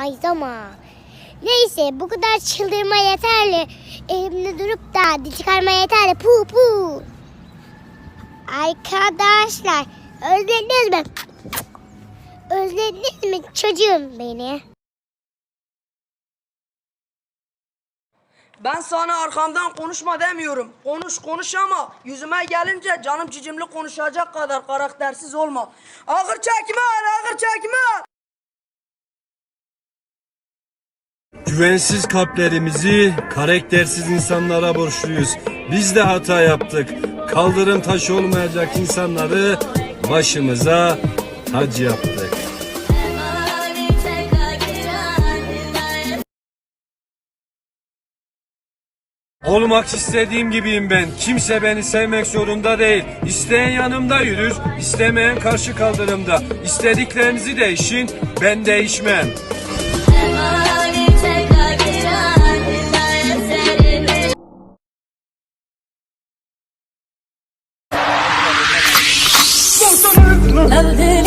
Ay zaman. Neyse bu kadar çıldırma yeterli. Elimde durup da dil çıkarma yeterli. Pu pu. Arkadaşlar özlediniz mi? Özlediniz mi çocuğum beni? Ben sana arkamdan konuşma demiyorum. Konuş konuş ama yüzüme gelince canım cicimli konuşacak kadar karaktersiz olma. Ağır çekme ağır çekme. Güvensiz kalplerimizi karaktersiz insanlara borçluyuz. Biz de hata yaptık. Kaldırım taşı olmayacak insanları başımıza tac yaptık. Olmak istediğim gibiyim ben. Kimse beni sevmek zorunda değil. İsteyen yanımda yürür, istemeyen karşı kaldırımda. İstediklerinizi değişin, ben değişmem. Nothing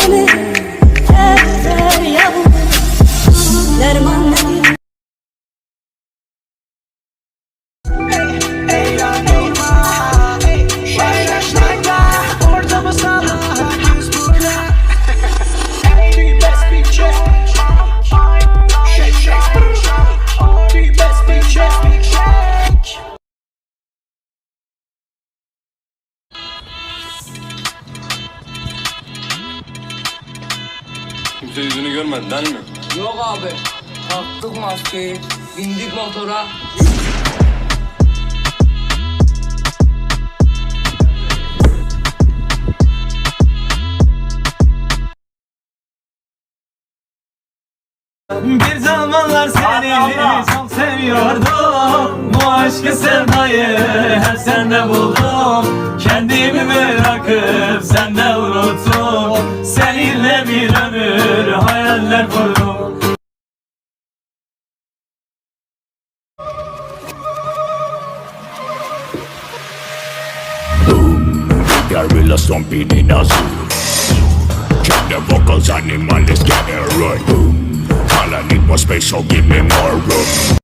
Kimse yüzünü görmedi değil mi? Yok abi. Taktık maskeyi. Bindik motora. Bir zamanlar seni çok seviyordum Bu aşkı sevdayı hep sende buldum Kendimi bırakıp sende unuttum Seninle bir ömür hayaller kurdum Gorilla stomping in a zoo. Check the vocals, animal is getting right. Boom. All I need more space, so give me more room.